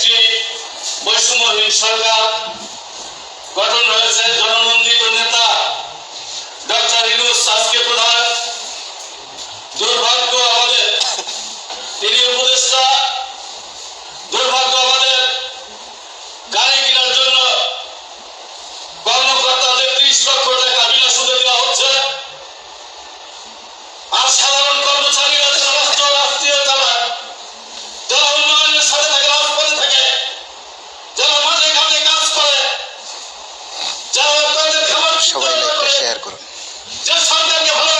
একটি বৈষম্যহীন সরকার গঠন হয়েছে জননন্দিত নেতা যে সরকারকে ভালো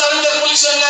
sarında polis önüne